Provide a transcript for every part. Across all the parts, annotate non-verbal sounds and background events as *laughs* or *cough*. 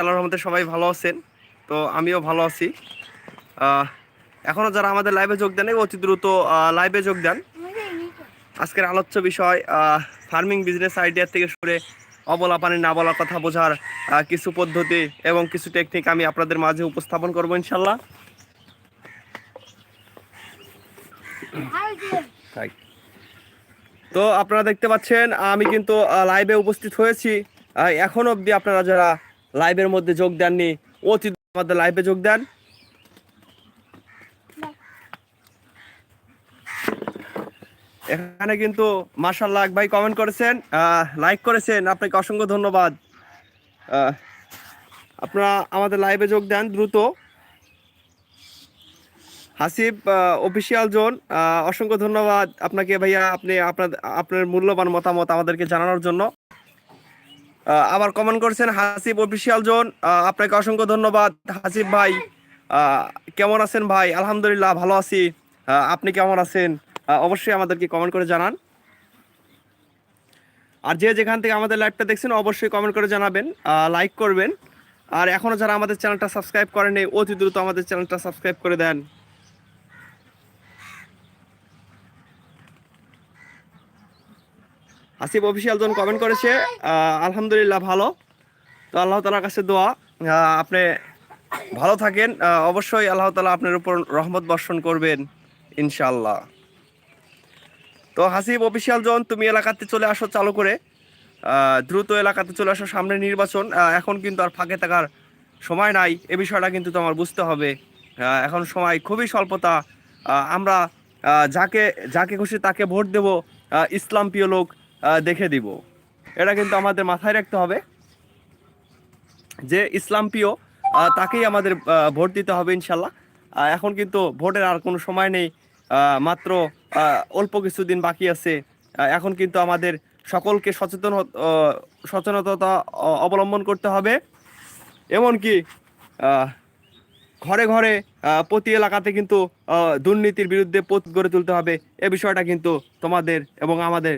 আল্লাহর রহমতে সবাই ভালো আছেন। তো আমিও ভালো আছি। আহ, এখনও যারা আমাদের লাইভে যোগ দেন অতি দ্রুত লাইভে যোগ দেন। আজকের আলোচ্য বিষয় ফার্মিং বিজনেস আইডিয়া থেকে শুরু অবলা পানি না বলার কথা বোঝার কিছু পদ্ধতি এবং কিছু টেকনিক আমি আপনাদের মাঝে উপস্থাপন করব ইনশাল্লাহ। তো আপনারা দেখতে পাচ্ছেন আমি কিন্তু লাইভে উপস্থিত হয়েছি। এখন অবধি আপনারা যারা লাইভের মধ্যে যোগ দেননি। অতি আমাদের লাইভে যোগ দেন। এখানে কিন্তু মার্শাল্লাহ ভাই কমেন্ট করেছেন। লাইক করেছেন। আপনাকে অসংখ্য ধন্যবাদ। আপনারা আমাদের লাইভে যোগ দেন দ্রুত। হাসিব অফিসিয়াল জোন অসংখ্য ধন্যবাদ আপনাকে ভাইয়া, আপনি আপনার আপনার মূল্যবান মতামত আমাদেরকে জানানোর জন্য। আবার কমেন্ট করেছেন হাসিব অফিসিয়াল জোন। আপনাকে অসংখ্য ধন্যবাদ। হাসিব ভাই কেমন আছেন ভাই? আলহামদুলিল্লাহ, ভালো আছি। আপনি কেমন আছেন? অবশ্যই আমাদেরকে কমেন্ট করে জানান। আর যে যেখান থেকে আমাদের লাইভটা দেখছেন, অবশ্যই কমেন্ট করে জানাবেন লাইক করবেন। আর এখনও যারা আমাদের চ্যানেলটা সাবস্ক্রাইব করেনি অতি দ্রুত আমাদের চ্যানেলটা সাবস্ক্রাইব করে দেন। আসিফ অফিসিয়াল জন কমেন্ট করেছে আলহামদুলিল্লাহ ভালো। তো আল্লাহ তালার কাছে দোয়া আপনি ভালো থাকেন অবশ্যই আল্লাহ তালা আপনার উপর রহমত বর্ষণ করবেন ইনশাল্লাহ তো হাসিব অফিসিয়াল জন, তুমি এলাকাতে চলে আসো চালু করে দ্রুত এলাকাতে চলে আসো সামনে নির্বাচন এখন কিন্তু আর ফাঁকে থাকার সময় নাই, এ বিষয়টা কিন্তু তোমার বুঝতে হবে। এখন সময় খুবই স্বল্পতা আমরা যাকে যাকে খুশি তাকে ভোট দেব ইসলাম প্রিয় লোক দেখে দিব। এটা কিন্তু আমাদের মাথায় রাখতে হবে যে ইসলাম প্রিয় তাকেই আমাদের ভোট দিতে হবে ইনশাল্লাহ। এখন কিন্তু ভোটের আর কোনো সময় নেই মাত্র অল্প কিছুদিন বাকি আছে। এখন কিন্তু আমাদের সকলকে সচেতন সচেতনতা অবলম্বন করতে হবে। এমনকি ঘরে ঘরে প্রতি এলাকাতে কিন্তু দুর্নীতির বিরুদ্ধে পথ গড়ে তুলতে হবে। এ বিষয়টা কিন্তু তোমাদের এবং আমাদের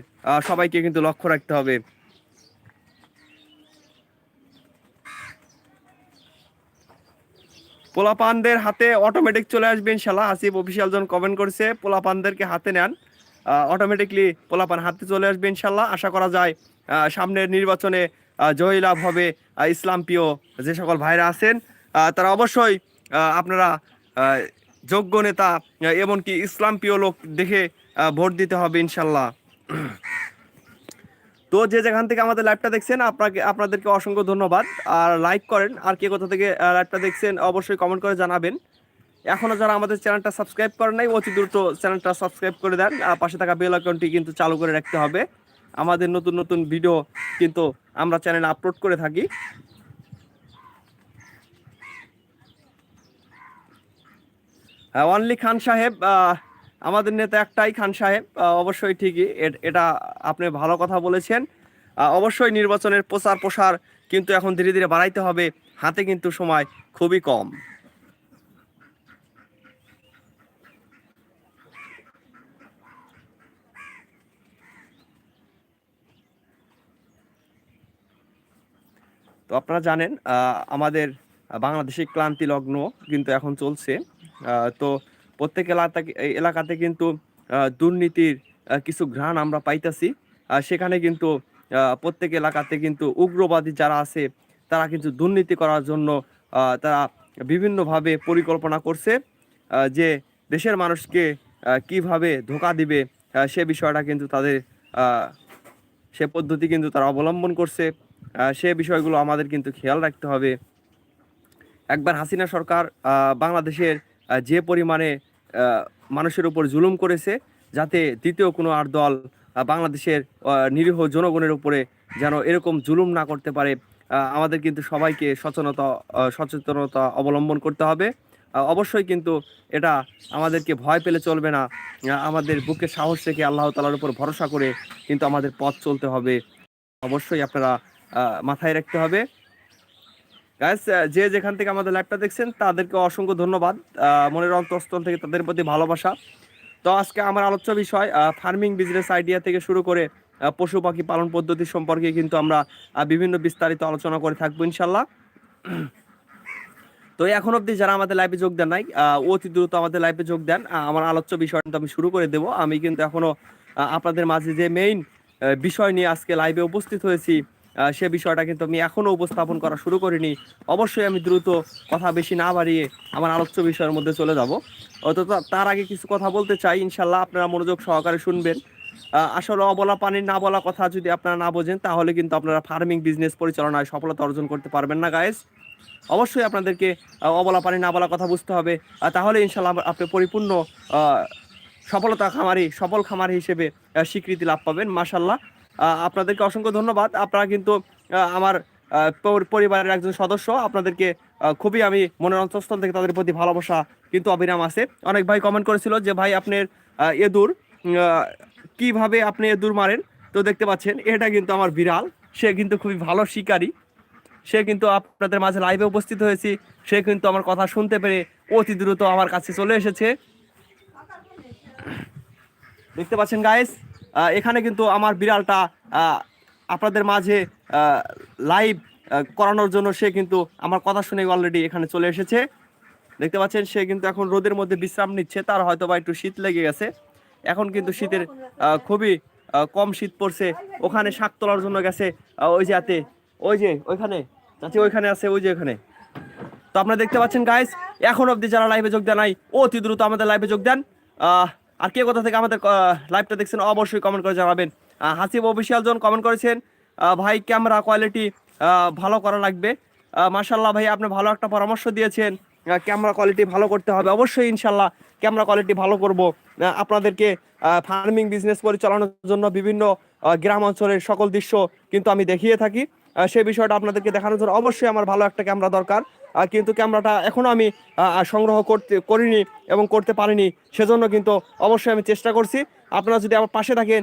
সবাইকে কিন্তু লক্ষ্য রাখতে হবে। পোলাপানদের হাতে অটোমেটিক চলে আসবে ইনশাল্লাহ আসিফ অফিসিয়াল জন কমেন্ট করছে পোলাপানদেরকে হাতে নেন। অটোমেটিকলি পোলাপান হাতে চলে আসবে ইনশাল্লাহ আশা করা যায় সামনের নির্বাচনে আহ, জয়ী লাভ হবে ইসলাম প্রিয় যে সকল ভাইরা আছেন। তারা অবশ্যই আপনারা যোগ্য নেতা এমনকি ইসলাম প্রিয় লোক দেখে ভোট দিতে হবে ইনশাল্লাহ। তো যে যেখান থেকে আমাদের লাইভটা দেখছেন, আপনাকে, আপনাদেরকে অসংখ্য ধন্যবাদ। আর লাইক করেন, আর কে কোথা থেকে লাইভটা দেখছেন, অবশ্যই কমেন্ট করে জানাবেন। এখনও যারা আমাদের চ্যানেলটা সাবস্ক্রাইব করেন নাই, অতি দ্রুত চ্যানেলটা সাবস্ক্রাইব করে দেন। আর পাশে থাকা বেল আইকনটি কিন্তু চালু করে রাখতে হবে। আমাদের নতুন নতুন ভিডিও কিন্তু আমরা চ্যানেলে আপলোড করে থাকি। অনলি খান সাহেব আমাদের নেতা একটাই খান সাহেব অবশ্যই ঠিকই। এটা আপনি ভালো কথা বলেছেন। অবশ্যই নির্বাচনের প্রচার প্রসার কিন্তু এখন ধীরে ধীরে বাড়াইতে হবে। হাতে কিন্তু সময় খুবই কম। তো আপনারা জানেন আমাদের বাংলাদেশি ক্লান্তি লগ্ন কিন্তু এখন চলছে। তো প্রত্যেক এলাকা এলাকাতে কিন্তু দুর্নীতির কিছু ঘ্রাণ আমরা পাইতাছি। সেখানে কিন্তু প্রত্যেক এলাকাতে কিন্তু উগ্রবাদী যারা আছে, তারা কিন্তু দুর্নীতি করার জন্য তারা বিভিন্নভাবে পরিকল্পনা করছে যে দেশের মানুষকে কীভাবে ধোকা দিবে সে বিষয়টা কিন্তু তাদের সে পদ্ধতি কিন্তু তারা অবলম্বন করছে। সে বিষয়গুলো আমাদের কিন্তু খেয়াল রাখতে হবে। একবার হাসিনা সরকার বাংলাদেশের যে পরিমাণে মানুষের উপর জুলুম করেছে, যাতে দ্বিতীয় কোনো আর দল বাংলাদেশের নিরীহ জনগণের উপরে যেন এরকম জুলুম না করতে পারে আমাদের কিন্তু সবাইকে সচেতনতা সচেতনতা অবলম্বন করতে হবে। অবশ্যই কিন্তু এটা আমাদেরকে ভয় পেলে চলবে না। আমাদের বুকে সাহস রেখে আল্লাহ তালার উপর ভরসা করে কিন্তু আমাদের পথ চলতে হবে। অবশ্যই আপনারা মাথায় রাখতে হবে। গাইস যে যেখান থেকে আমাদের লাইভটা দেখছেন, তাদেরকে অসংখ্য ধন্যবাদ। মনের অন্তঃস্থল থেকে তাদের প্রতি ভালোবাসা। তো আজকে আমার আলোচ্য বিষয় ফার্মিং বিজনেস আইডিয়া থেকে শুরু করে পশু পাখি পালন পদ্ধতি সম্পর্কে কিন্তু আমরা বিভিন্ন বিস্তারিত আলোচনা করে থাকব ইনশাল্লাহ তো এখন অবধি যারা আমাদের লাইভে যোগ দেন নাই অতি দ্রুত আমাদের লাইভে যোগ দেন। আমার আলোচ্য বিষয় কিন্তু আমি শুরু করে দেব। আমি কিন্তু এখনও আপনাদের মাঝে যে মেইন বিষয় নিয়ে আজকে লাইভে উপস্থিত হয়েছি সে বিষয়টা কিন্তু আমি এখনও উপস্থাপন করা শুরু করিনি। অবশ্যই আমি দ্রুত কথা বেশি না বাড়িয়ে আমার আলোচ্য বিষয়ের মধ্যে চলে যাব। অত তার আগে কিছু কথা বলতে চাই, ইনশাল্লাহ আপনারা মনোযোগ সহকারে শুনবেন। আসলে অবলা পানির না বলা কথা যদি আপনারা না বোঝেন, তাহলে কিন্তু আপনারা ফার্মিং বিজনেস পরিচালনায় সফলতা অর্জন করতে পারবেন না গায়েস অবশ্যই আপনাদেরকে অবলা পানি না বলা কথা বুঝতে হবে। তাহলে ইনশাল্লাহ আপনি পরিপূর্ণ সফলতা খামারি, সফল খামারি হিসেবে স্বীকৃতি লাভ পাবেন মাসাল্লাহ আপনাদেরকে অসংখ্য ধন্যবাদ। আপনারা কিন্তু আমার পরিবারের একজন সদস্য, আপনাদেরকে খুবই আমি মনের অন্তঃস্থল থেকে তাদের প্রতি ভালোবাসা কিন্তু অবিরাম আছে। অনেক ভাই কমেন্ট করেছিল যে, ভাই, আপনার এদুর কীভাবে আপনি এদুর মারেন? তো দেখতে পাচ্ছেন, এটা কিন্তু আমার বিড়াল। সে কিন্তু খুবই ভালো শিকারী। সে কিন্তু আপনাদের মাঝে লাইভে উপস্থিত হয়েছি। সে কিন্তু আমার কথা শুনতে পেরে অতি দ্রুত আমার কাছে চলে এসেছে। দেখতে পাচ্ছেন গাইস এখানে কিন্তু আমার বিড়ালটা আপনাদের মাঝে লাইভ করানোর জন্য সে কিন্তু আমার কথা শুনে অলরেডি এখানে চলে এসেছে। দেখতে পাচ্ছেন, সে কিন্তু এখন রোদের মধ্যে বিশ্রাম নিচ্ছে, তার হয়তো বা একটু শীত লেগে গেছে। এখন কিন্তু শীতের খুবই কম শীত পড়ছে। ওখানে শাক তোলার জন্য গেছে ওই যে হাতে, ওই যে, ওইখানে, চাচি, ওইখানে আছে, ওই যে ওখানে তো আপনারা দেখতে পাচ্ছেন গাইস এখন অবধি যারা লাইভে যোগ দেন নাই, অতি দ্রুত আমাদের লাইভে যোগ দেন। আর কে কোথা থেকে আমাদের লাইভটা দেখছেন অবশ্যই কমেন্ট করে জানাবেন। হাসিব অফিসিয়াল জন কমেন্ট করেছেন ভাই ক্যামেরা কোয়ালিটি ভালো করা লাগবে। মার্শাল্লাহ ভাই আপনি ভালো একটা পরামর্শ দিয়েছেন ক্যামেরা কোয়ালিটি ভালো করতে হবে। অবশ্যই ইনশাল্লাহ ক্যামেরা কোয়ালিটি ভালো করব। আপনাদেরকে ফার্মিং বিজনেস পরিচালনার জন্য বিভিন্ন গ্রাম অঞ্চলের সকল দৃশ্য কিন্তু আমি দেখিয়ে থাকি। সেই বিষয়টা আপনাদেরকে দেখানোর জন্য অবশ্যই আমার ভালো একটা ক্যামেরা দরকার। কিন্তু ক্যামেরাটা এখনও আমি সংগ্রহ করতে, করিনি এবং করতে পারিনি, সেজন্য কিন্তু অবশ্যই আমি চেষ্টা করছি। আপনারা যদি আমার পাশে থাকেন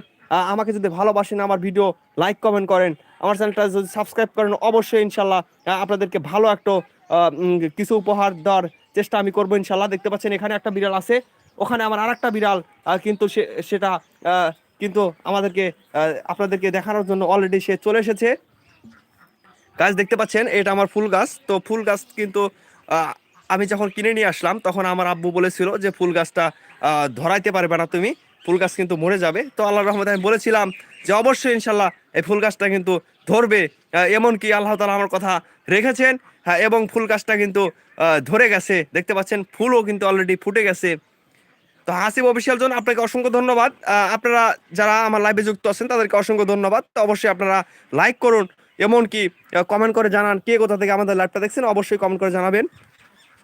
আমাকে যদি ভালোবাসেন আমার ভিডিও, লাইক, কমেন্ট করেন, আমার চ্যানেলটা যদি সাবস্ক্রাইব করেন, অবশ্যই ইনশাল্লাহ আপনাদেরকে ভালো একটা কিছু উপহার দেওয়ার চেষ্টা আমি করব ইনশাল্লাহ দেখতে পাচ্ছেন এখানে একটা বিড়াল আছে, ওখানে আমার আর একটা বিড়াল কিন্তু সে, সেটা কিন্তু আমাদেরকে আপনাদেরকে দেখানোর জন্য অলরেডি সে চলে এসেছে। গাছ দেখতে পাচ্ছেন, এটা আমার ফুল গাছ। তো ফুল গাছ কিন্তু আমি যখন কিনে নিয়ে আসলাম, তখন আমার আব্বু বলেছিল যে ফুল গাছটা ধরাইতে পারবে না তুমি, ফুল গাছ কিন্তু মরে যাবে। তো আল্লাহ রহমত আমি বলেছিলাম যে অবশ্যই ইনশাল্লাহ এই ফুল গাছটা কিন্তু ধরবে এমনকি আল্লাহ তালা আমার কথা রেখেছেন হ্যাঁ এবং ফুল গাছটা কিন্তু ধরে গেছে। দেখতে পাচ্ছেন, ফুলও কিন্তু অলরেডি ফুটে গেছে। তো হাসিব অফিসিয়াল জন, আপনাকে অসংখ্য ধন্যবাদ। আপনারা যারা আমার লাইভে যুক্ত আছেন, তাদেরকে অসংখ্য ধন্যবাদ। তো অবশ্যই আপনারা লাইক করুন এমনকি কমেন্ট করে জানান কে কোথা থেকে আমাদের লাইভটা দেখছেন, অবশ্যই কমেন্ট করে জানাবেন।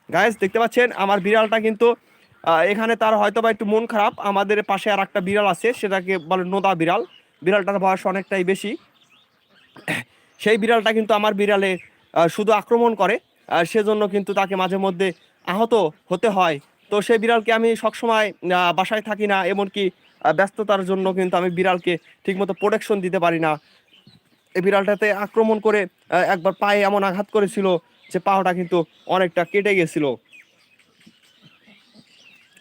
গাইস দেখতে পাচ্ছেন, আমার বিড়ালটা কিন্তু এখানে তার হয়তো বা একটু মন খারাপ, আমাদের পাশে আর একটা বিড়াল আছে, সেটাকে বলে নোদা বিড়াল। বিড়ালটার বয়স অনেকটাই বেশি। সেই বিড়ালটা কিন্তু আমার বিড়ালে শুধু আক্রমণ করে সেজন্য কিন্তু তাকে মাঝে মধ্যে আহত হতে হয়। তো সেই বিড়ালকে আমি সবসময় বাসায় থাকি না, এমনকি ব্যস্ততার জন্য কিন্তু আমি বিড়ালকে ঠিকমতো প্রোটেকশন দিতে পারি না। এই বিড়ালটাতে আক্রমণ করে একবার পায়ে এমন আঘাত করেছিল যে পাহাড়টা কিন্তু অনেকটা কেটে গেছিল।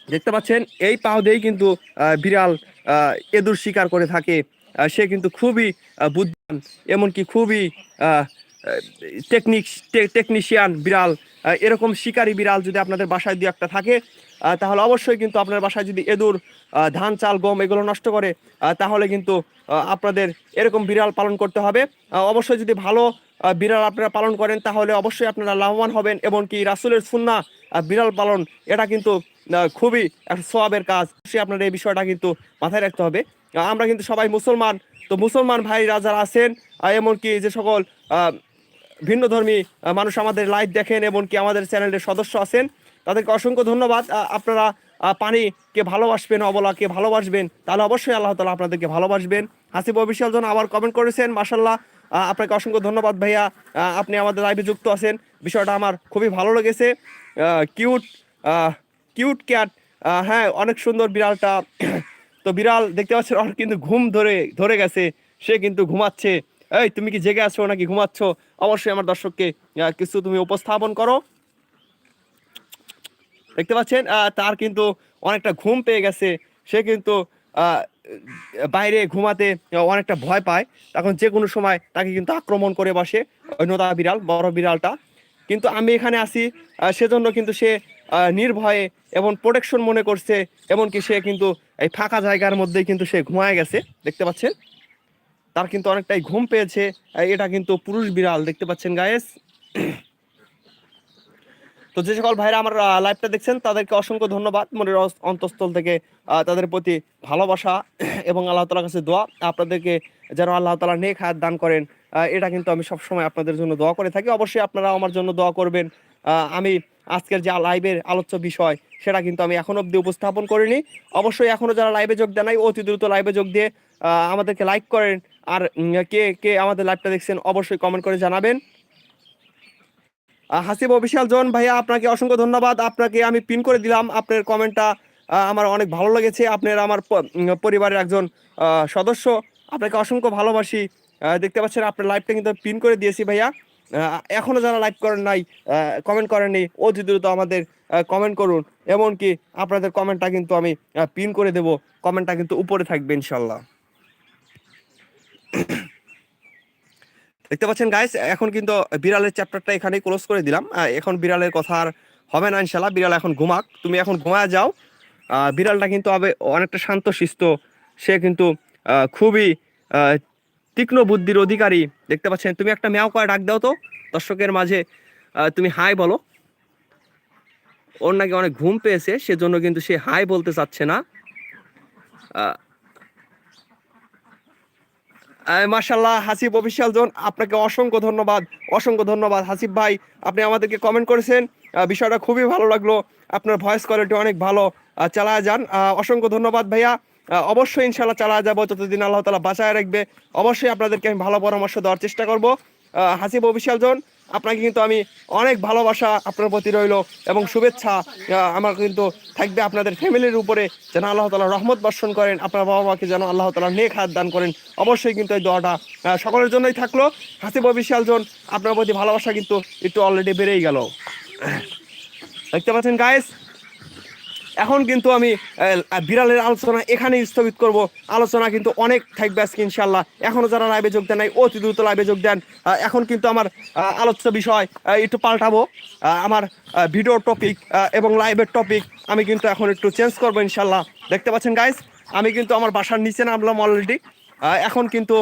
দেখতে পাচ্ছেন, এই পাও দিয়েই কিন্তু বিড়াল এদুর শিকার করে থাকে। সে কিন্তু খুবই বুদ্ধিমান, এমনকি খুবই টেকনিক টেকনিশিয়ান বিড়াল এরকম শিকারী বিড়াল যদি আপনাদের বাসায় দু একটা থাকে তাহলে অবশ্যই কিন্তু আপনার বাসায় যদি এদুর ধান, চাল, গম এগুলো নষ্ট করে তাহলে কিন্তু আপনাদের এরকম বিড়াল পালন করতে হবে। অবশ্যই যদি ভালো বিড়াল আপনারা পালন করেন, তাহলে অবশ্যই আপনারা লাভবান হবেন এবং কি রাসুলের সুন্না বিড়াল পালন, এটা কিন্তু খুবই একটা সোয়াবের কাজ। সে আপনার এই বিষয়টা কিন্তু মাথায় রাখতে হবে। আমরা কিন্তু সবাই মুসলমান, তো মুসলমান ভাইরা যারা আছেন এমনকি যে সকল ভিন্ন ধর্মী মানুষ আমাদের লাইভ দেখেন এবং কি আমাদের চ্যানেলের সদস্য আছেন। তাদেরকে অসংখ্য ধন্যবাদ। আপনারা পানিকে ভালোবাসবেন, অবলাকে ভালোবাসবেন, তাহলে অবশ্যই আল্লাহ তালা আপনাদেরকে ভালোবাসবেন। হাসিব অফিসিয়াল জন আবার কমেন্ট করেছেন মাসাল্লাহ আপনাকে অসংখ্য ধন্যবাদ ভাইয়া। আপনি আমাদের লাইভে যুক্ত আছেন। বিষয়টা আমার খুবই ভালো লেগেছে। কিউট কিউট ক্যাট হ্যাঁ অনেক সুন্দর বিড়ালটা। তো বিড়াল দেখতে পাচ্ছেন, ওর কিন্তু ঘুম ধরে ধরে গেছে। সে কিন্তু ঘুমাচ্ছে। এই, তুমি কি জেগে আছো নাকি ঘুমাচ্ছ? অবশ্যই আমার দর্শককে কিছু তুমি উপস্থাপন করো। দেখতে পাচ্ছেন? তার কিন্তু অনেকটা ঘুম পেয়ে গেছে। সে কিন্তু বাইরে ঘুমাতে অনেকটা ভয় পায়। তখন যে কোনো সময় তাকে কিন্তু আক্রমণ করে বসে নোদা বিড়াল, বড় বিড়ালটা। কিন্তু আমি এখানে আসি সেজন্য কিন্তু সে নির্ভয়ে এবং প্রোটেকশন মনে করছে। এমনকি সে কিন্তু এই ফাঁকা জায়গার মধ্যেই কিন্তু সে ঘুমায় গেছে। দেখতে পাচ্ছেন? তার কিন্তু অনেকটাই ঘুম পেয়েছে। এটা কিন্তু পুরুষ বিড়াল, দেখতে পাচ্ছেন গায়েস তো যে সকল ভাইরা আমার লাইভটা দেখছেন, তাদেরকে অসংখ্য ধন্যবাদ। মনের অন্তঃস্থল থেকে তাদের প্রতি ভালোবাসা এবং আল্লাহ তালার কাছে দোয়া। আপনাদেরকে যেন আল্লাহ তালা নেক হায়াত দান করেন এটা কিন্তু আমি সবসময় আপনাদের জন্য দোয়া করে থাকি। অবশ্যই আপনারা আমার জন্য দোয়া করবেন। আমি আজকের যে লাইভের আলোচ্য বিষয়, সেটা কিন্তু আমি এখন অবধি উপস্থাপন করিনি। অবশ্যই এখনও যারা লাইভে যোগ দেন নাই, অতি দ্রুত লাইভে যোগ দিয়ে আমাদেরকে লাইক করেন। আর কে কে আমাদের লাইভটা দেখছেন অবশ্যই কমেন্ট করে জানাবেন। হাসিব অফিসিয়াল জন ভাইয়া আপনাকে অসংখ্য ধন্যবাদ। আপনাকে আমি পিন করে দিলাম। আপনার কমেন্টটা আমার অনেক ভালো লেগেছে। আপনার আমার পরিবারের একজন সদস্য। আপনাকে অসংখ্য ভালোবাসি। দেখতে পাচ্ছেন আপনার লাইভটা কিন্তু পিন করে দিয়েছি ভাইয়া। আহ, এখনও যারা লাইভ করেন নাই কমেন্ট করেননি অতি দ্রুত আমাদের কমেন্ট করুন। এমনকি আপনাদের কমেন্টটা কিন্তু আমি পিন করে দেব। কমেন্টটা কিন্তু উপরে থাকবে ইনশাল্লাহ। দেখতে পাচ্ছেন গাইস এখন কিন্তু বিড়ালের চ্যাপ্টারটা এখানেই ক্লোজ করে দিলাম। এখন বিড়ালের কথা আর হবে না ইনশাল্লাহ বিড়াল এখন ঘুমাক। তুমি এখন ঘুমায় যাও। বিড়ালটা কিন্তু আবে অনেকটা শান্ত শিষ্ট সে কিন্তু খুবই তীক্ষ্ণ বুদ্ধির অধিকারী। দেখতে পাচ্ছেন, তুমি একটা ম্যাও করে ডাক দাও তো। দর্শকের মাঝে তুমি হাই বলো। ওর নাকি অনেক ঘুম পেয়েছে, সেজন্য কিন্তু সে হাই বলতে চাচ্ছে না। মার্শাল্লাহ হাসিব অফিসিয়াল জোন, আপনাকে অসংখ্য ধন্যবাদ অসংখ্য ধন্যবাদ। হাসিব ভাই, আপনি আমাদেরকে কমেন্ট করেছেন বিষয়টা খুবই ভালো লাগল, আপনার ভয়েস কোয়ালিটি অনেক ভালো চালা চালায় যান। অসংখ্য ধন্যবাদ ভাইয়া। অবশ্যই ইনশাল্লাহ চালা যাব, যতদিন আল্লাহ তালা বাঁচায় রাখবে। অবশ্যই আপনাদেরকে আমি ভালো পরামর্শ দেওয়ার চেষ্টা করব। হাসিব অফিসিয়াল জোন আপনাকে কিন্তু আমি অনেক ভালোবাসা আপনার প্রতি রইল এবং শুভেচ্ছা আমার কিন্তু থাকবে আপনাদের ফ্যামিলির উপরে। যেন আল্লাহ তালা রহমত বর্ষণ করেন, আপনার বাবা মাকে যেন আল্লাহ তালা নেক হাত দান করেন। অবশ্যই কিন্তু এই দোয়াটা সকলের জন্যই থাকল। হাসিব বিশাল জন, আপনার প্রতি ভালোবাসা কিন্তু একটু অলরেডি বেড়েই গেল। দেখতে পাচ্ছেন গায়েস এখন কিন্তু আমি বিড়ালের আলোচনা এখানেই স্থগিত করব। আলোচনা কিন্তু অনেক থাকবে আজকে ইনশাল্লাহ এখনও যারা লাইভে যোগ দেন নাই, অতি দ্রুত লাইভে যোগ দেন। এখন কিন্তু আমার আলোচ্য বিষয় একটু পাল্টাবো। আমার ভিডিও টপিক এবং লাইভের টপিক আমি কিন্তু এখন একটু চেঞ্জ করব ইনশাল্লাহ দেখতে পাচ্ছেন গাইস আমি কিন্তু আমার বাসার নিচে নামলাম অলরেডি এখন কিন্তু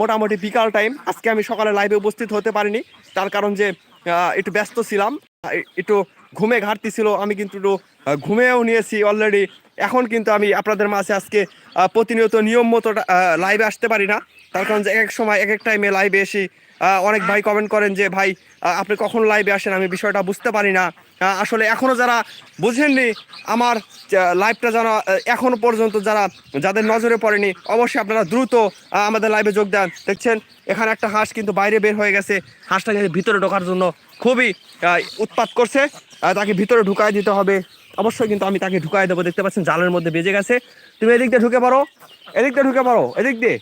মোটামুটি বিকাল টাইম আজকে আমি সকালে লাইভে উপস্থিত হতে পারিনি। তার কারণ যে একটু ব্যস্ত ছিলাম। একটু ঘুমে ঘাটতি ছিল আমি কিন্তু একটু ঘুমেও নিয়েছি অলরেডি এখন কিন্তু আমি আপনাদের মাঝে আজকে প্রতিনিয়ত নিয়ম মতো লাইভে আসতে পারি না। তার কারণ যে এক এক সময়, এক এক টাইমে লাইভে এসি। অনেক ভাই কমেন্ট করেন যে, ভাই আপনি কখন লাইভে আসেন? আমি বিষয়টা বুঝতে পারি না। আসলে এখনও যারা বুঝেননি, আমার লাইভটা যারা এখনও পর্যন্ত যারা, যাদের নজরে পড়েনি, অবশ্যই আপনারা দ্রুত আমাদের লাইভে যোগ দেন। দেখছেন, এখানে একটা হাঁস কিন্তু বাইরে বের হয়ে গেছে। হাঁসটা কিন্তু ভিতরে ঢোকার জন্য খুবই উৎপাত করছে। তাকে ভিতরে ঢুকাই দিতে হবে। অবশ্যই কিন্তু আমি তাকে ঢুকাই দেবো। দেখতে পাচ্ছেন জালের মধ্যে বেজে গেছে। তুমি এদিক দিয়ে ঢুকে পারো এদিক দিয়ে ঢুকে পারো এদিক দিয়ে।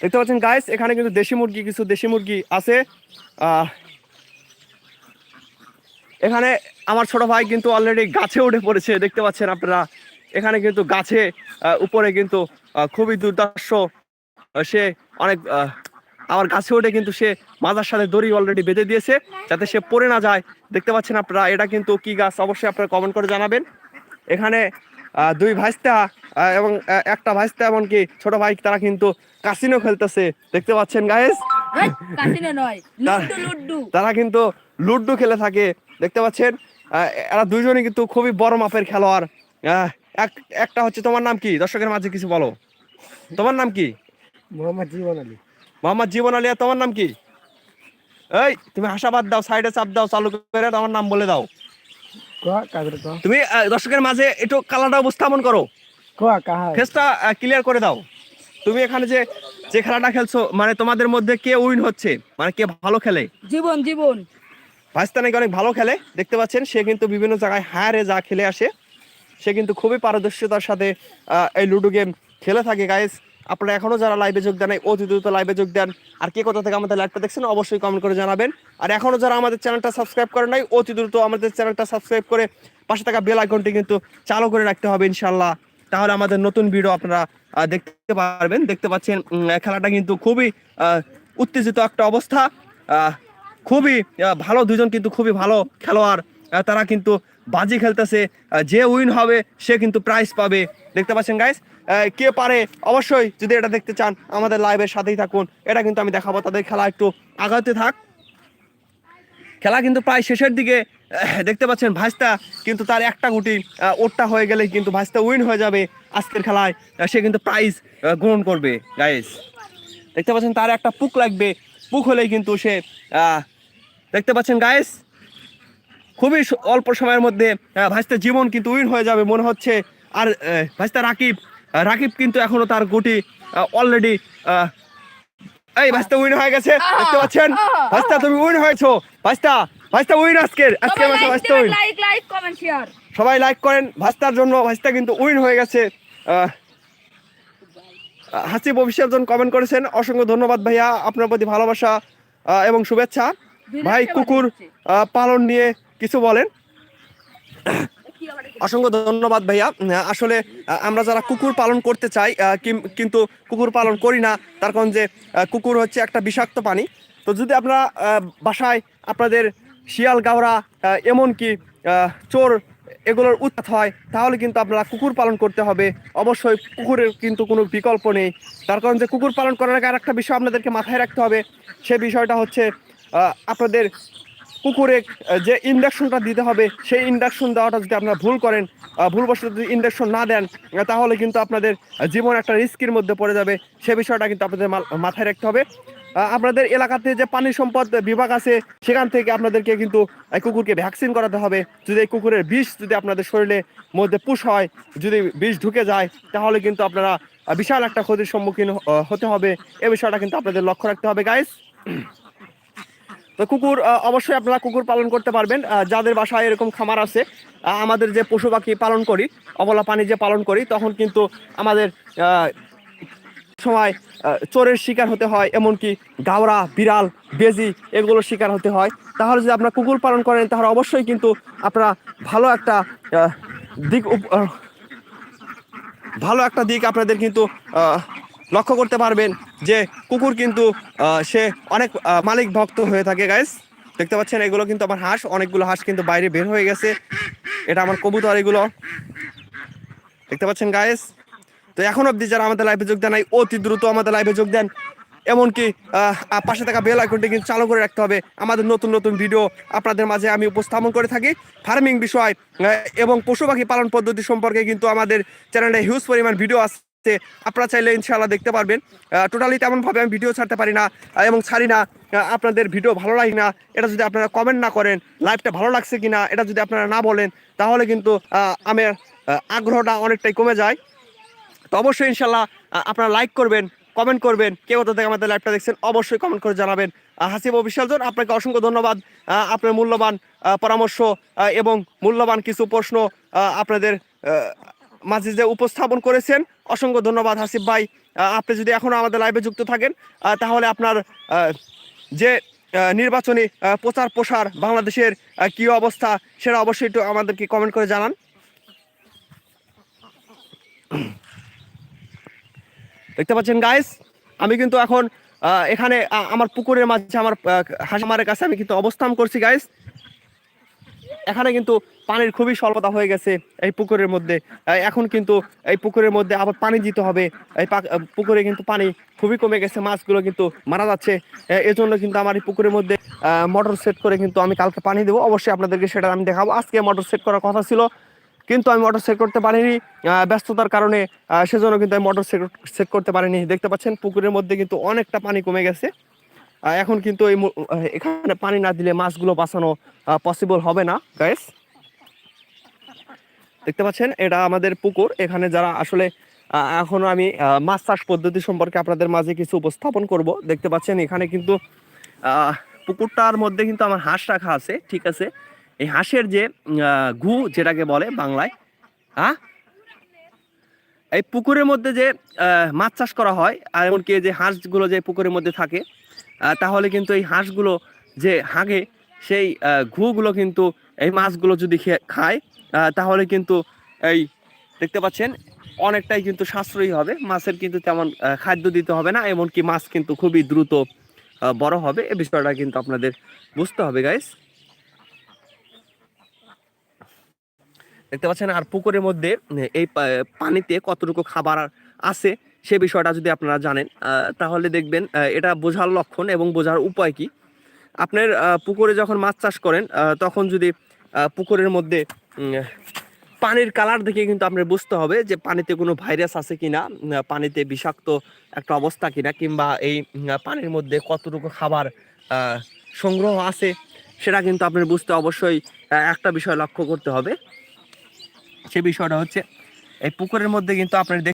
দেখতে পাচ্ছেন গাইস এখানে কিন্তু দেশি মুরগি, কিছু দেশি মুরগি আছে। এখানে আমার ছোট ভাই কিন্তু অলরেডি গাছে উঠে পড়েছে, দেখতে পাচ্ছেন আপনারা। এখানে কিন্তু গাছে উপরে কিন্তু খুবই দুর্দর্শ সে অনেক আমার গাছে ওঠে কিন্তু সে মাজার সাথে দড়ি অলরেডি বেঁধে দিয়েছে যাতে সে পড়ে না যায়। দেখতে পাচ্ছেন আপনারা এটা কিন্তু কি গাছ? অবশ্যই আপনারা কমেন্ট করে জানাবেন। এখানে আহ, দুই ভাইস্তা আহ, এবং একটা ভাইস্তা এমনকি ছোট ভাই তারা কিন্তু কাসিনো খেলতেছে। দেখতে পাচ্ছেন গায়েস কাসিনো নয় *laughs* লুড্ডু লুড্ডু তারা কিন্তু লুড্ডু খেলে থাকে দেখতে পাচ্ছেন? আহ, এরা দুইজনই কিন্তু খুবই বড় মাপের খেলোয়াড়। আহ, এক একটা হচ্ছে তোমার নাম কি? দর্শকের মাঝে কিছু বলো। তোমার নাম কি? মোহাম্মদ জীবন আলী। মোহাম্মদ জীবন আলিয়া তোমার নাম কি? এই তুমি হাসা বাদ দাও সাইডে চাপ দাও চালু করে তোমার নাম বলে দাও। কোয়া কাদের তো তুমি দর্শকের মাঝে একটু কালারটা উপস্থাপন করো। ফেসটা ক্লিয়ার করে দাও। তুমি এখানে যে যে খেলাটা খেলছো মানে তোমাদের মধ্যে কে উইন হচ্ছে? মানে কে ভালো খেলে? জীবন জীবন। ভাইস্তা নাকি অনেক ভালো খেলে? দেখতে পাচ্ছেন সে কিন্তু বিভিন্ন জায়গায় হায়ারে যা খেলে আসে। সে কিন্তু খুবই পারদর্শিতার সাথে এই লুডো গেম খেলে থাকে গাইস আপনারা এখনও যারা লাইভে যোগ দেন অতি দ্রুত লাইভে যোগ দেন। আর কে কোথা থেকে আমাদের লাইভটা দেখছেন, অবশ্যই কমেন্ট করে জানাবেন। আর এখনও যারা আমাদের চ্যানেলটা সাবস্ক্রাইব করে নাই, অতি দ্রুত আমাদের চ্যানেলটা সাবস্ক্রাইব করে পাশে থাকা বেল আইকনটি কিন্তু চালু করে রাখতে হবে ইনশাল্লাহ তাহলে আমাদের নতুন ভিডিও আপনারা দেখতে পারবেন। দেখতে পাচ্ছেন খেলাটা কিন্তু খুবই উত্তেজিত একটা অবস্থা। খুবই ভালো দুজন কিন্তু খুবই ভালো খেলোয়াড়। তারা কিন্তু বাজি খেলতেছে। যে উইন হবে, সে কিন্তু প্রাইজ পাবে। দেখতে পাচ্ছেন গাইস কে পারে? অবশ্যই যদি এটা দেখতে চান আমাদের লাইভের সাথেই থাকুন। এটা কিন্তু আমি দেখাবো তাদের খেলা একটু আগাতে থাক। খেলা কিন্তু প্রায় শেষের দিকে দেখতে পাচ্ছেন ভাইস্তা কিন্তু তার একটা গুটি ওরটা হয়ে গেলে কিন্তু ভাইস্তা উইন হয়ে যাবে আজকের খেলায়। সে কিন্তু প্রাইজ গ্রহণ করবে গাইস দেখতে পাচ্ছেন তার একটা পুক লাগবে পুক হলেই কিন্তু সে দেখতে পাচ্ছেন গাইস খুবই অল্প সময়ের মধ্যে ভাইস্তার জীবন কিন্তু উইন হয়ে যাবে মনে হচ্ছে। আর আহ, ভাইস্তা রাকিব রাকিব কিন্তু এখনও তার গুটি অলরেডি এই ভাইস্তা উইন হয়ে গেছে দেখতে পাচ্ছেন? ভাইস্তা তুমি উইন হয়েছো। ভাইস্তা ভাইস্তা উইন আজকের আজকে মাসে like win. Like like comment share সবাই লাইক করেন ভাস্তার জন্য ভাস্তা কিন্তু উইন হয়ে গেছে। আহ, হাসিব অভিষেকজন কমেন্ট করেছেন অসংখ্য ধন্যবাদ ভাইয়া আপনার প্রতি ভালোবাসা আহ, এবং শুভেচ্ছা। ভাই কুকুর পালন নিয়ে কিছু বলেন। অসংখ্য ধন্যবাদ ভাইয়া। আসলে আমরা যারা কুকুর পালন করতে চাই কিন্তু কুকুর পালন করি না, তার কারণ যে কুকুর হচ্ছে একটা বিষাক্ত প্রাণী। তো যদি আপনারা বাসায় আপনাদের শিয়াল, গাওরা এমনকি চোর এগুলোর উৎপাত হয়, তাহলে কিন্তু আপনারা কুকুর পালন করতে হবে। অবশ্যই কুকুরের কিন্তু কোনো বিকল্প নেই। তার কারণ যে, কুকুর পালন করার আগে আরেকটা বিষয় আপনাদেরকে মাথায় রাখতে হবে। সে বিষয়টা হচ্ছে আপনাদের কুকুরে যে ইন্ডাকশনটা দিতে হবে, সেই ইন্ডাকশন দেওয়াটা যদি আপনারা ভুল করেন ভুলবশত যদি ইন্ডাকশন না দেন, তাহলে কিন্তু আপনাদের জীবন একটা রিস্কের মধ্যে পড়ে যাবে। সে বিষয়টা কিন্তু আপনাদের মাথায় রাখতে হবে। আপনাদের এলাকাতে যে পানি সম্পদ বিভাগ আছে, সেখান থেকে আপনাদেরকে কিন্তু এই কুকুরকে ভ্যাকসিন করাতে হবে। যদি এই কুকুরের বিষ যদি আপনাদের শরীরে মধ্যে পুষ হয়, যদি বিষ ঢুকে যায়, তাহলে কিন্তু আপনারা বিশাল একটা ক্ষতির সম্মুখীন হতে হবে। এ বিষয়টা কিন্তু আপনাদের লক্ষ্য রাখতে হবে গাইস তো কুকুর অবশ্যই আপনারা কুকুর পালন করতে পারবেন। যাদের বাসায় এরকম খামার আছে আমাদের যে পশু পাখি পালন করি, অবলা পানি যে পালন করি, তখন কিন্তু আমাদের সময় চোরের শিকার হতে হয়, এমনকি গাওরা, বিড়াল, বেজি এগুলোর শিকার হতে হয়। তাহলে যদি আপনারা কুকুর পালন করেন, তাহলে অবশ্যই কিন্তু আপনারা ভালো একটা দিক ভালো একটা দিক আপনাদের কিন্তু লক্ষ্য করতে পারবেন যে কুকুর কিন্তু সে অনেক মালিক ভক্ত হয়ে থাকে গাইস দেখতে পাচ্ছেন, এগুলো কিন্তু আমার হাঁস, অনেকগুলো হাঁস কিন্তু বাইরে বের হয়ে গেছে। এটা আমার কবুতর, এগুলো। দেখতে পাচ্ছেন গাইস তো এখন অবধি যারা আমাদের লাইভে যোগ দেন অতি দ্রুত আমাদের লাইভে যোগ দেন। এমনকি পাশে থাকা বেল আইকনটি কিন্তু চালু করে রাখতে হবে। আমাদের নতুন নতুন ভিডিও আপনাদের মাঝে আমি উপস্থাপন করে থাকি। ফার্মিং বিষয় এবং পশু পাখি পালন পদ্ধতি সম্পর্কে কিন্তু আমাদের চ্যানেলে হিউজ পরিমাণ ভিডিও আছে। আপনারা চাইলে ইনশাআল্লাহ দেখতে পারবেন। টোটালি তেমনভাবে আমি ভিডিও ছাড়তে পারি না এবং ছাড়ি না আপনাদের ভিডিও ভালো লাগে না, এটা যদি আপনারা কমেন্ট না করেন লাইভটা ভালো লাগছে কিনা, এটা যদি আপনারা না বলেন, তাহলে কিন্তু আমার আগ্রহটা অনেকটাই কমে যায়। তো অবশ্যই ইনশাল্লাহ আপনারা লাইক করবেন কমেন্ট করবেন, কে কোথা থেকে আমাদের লাইভটা দেখছেন, অবশ্যই কমেন্ট করে জানাবেন। হাসিব অবিশ্বাসজন আপনাকে অসংখ্য ধন্যবাদ। আপনার মূল্যবান পরামর্শ এবং মূল্যবান কিছু প্রশ্ন আপনাদের মাঝে যে উপস্থাপন করেছেন, অসংখ্য ধন্যবাদ হাসিফ ভাই। আপনি যদি এখনও আমাদের লাইভে যুক্ত থাকেন তাহলে আপনার যে নির্বাচনী প্রচার প্রসার বাংলাদেশের কি অবস্থা সেটা অবশ্যই একটু আমাদেরকে কমেন্ট করে জানান। দেখতে পাচ্ছেন গাইস আমি কিন্তু এখন এখানে আমার পুকুরের মাঝে, আমার হাঁসমারের কাছে আমি কিন্তু অবস্থান করছি গাইস এখানে কিন্তু পানির খুবই স্বল্পতা হয়ে গেছে এই পুকুরের মধ্যে। এখন কিন্তু এই পুকুরের মধ্যে আবার পানি দিতে হবে। এই পুকুরে কিন্তু পানি খুবই কমে গেছে, মাছগুলো কিন্তু মারা যাচ্ছে। এজন্য কিন্তু আমার এই পুকুরের মধ্যে মোটর সেট করে কিন্তু আমি কালকে পানি দেবো। অবশ্যই আপনাদেরকে সেটা আমি দেখাবো। আজকে মোটর সেট করার কথা ছিল, কিন্তু আমি মোটর সেট করতে পারিনি। ব্যস্ততার কারণে সেজন্য কিন্তু আমি মোটর সেট করতে পারিনি। দেখতে পাচ্ছেন পুকুরের মধ্যে কিন্তু অনেকটা পানি কমে গেছে। এখন কিন্তু এই এখানে পানি না দিলে মাছগুলো বাঁচানো পসিবল হবে না গাইস দেখতে পাচ্ছেন, এটা আমাদের পুকুর। এখানে যারা আসলে এখনও আমি মাছ চাষ পদ্ধতি সম্পর্কে আপনাদের মাঝে কিছু উপস্থাপন করব। দেখতে পাচ্ছেন, এখানে কিন্তু পুকুরটার মধ্যে কিন্তু আমার হাঁস রাখা আছে, ঠিক আছে? এই হাঁসের যে ঘু যেটাকে বলে বাংলায় হ্যাঁ এই পুকুরের মধ্যে যে মাছ চাষ করা হয়, আর এমনকি যে হাঁসগুলো যে পুকুরের মধ্যে থাকে তাহলে কিন্তু এই হাঁসগুলো যে হাগে, সেই ঘুগুলো কিন্তু এই মাছগুলো যদি খায় তাহলে কিন্তু এই দেখতে পাচ্ছেন, অনেকটাই কিন্তু সাশ্রয়ী হবে। মাছের কিন্তু তেমন খাদ্য দিতে হবে না, এমনকি মাছ কিন্তু খুবই দ্রুত বড় হবে। এ বিষয়টা কিন্তু আপনাদের বুঝতে হবে গাইস দেখতে পাচ্ছেন, আর পুকুরের মধ্যে এই পানিতে কতটুকু খাবার আছে সে বিষয়টা যদি আপনারা জানেন তাহলে দেখবেন এটা বোঝার লক্ষণ এবং বোঝার উপায় কি। আপনার পুকুরে যখন মাছ চাষ করেন তখন যদি পুকুরের মধ্যে পানির কালার দেখে কিন্তু আপনার বুঝতে হবে যে পানিতে কোনো ভাইরাস আছে কিনা পানিতে বিষাক্ত একটা অবস্থা কিনা, কিংবা এই পানির মধ্যে কতটুকু খাবার সংগ্রহ আছে, সেটা কিন্তু আপনার বুঝতে অবশ্যই একটা বিষয় লক্ষ্য করতে হবে। সে বিষয়টা হচ্ছে, এই পুকুরের মধ্যে কিন্তু আপনার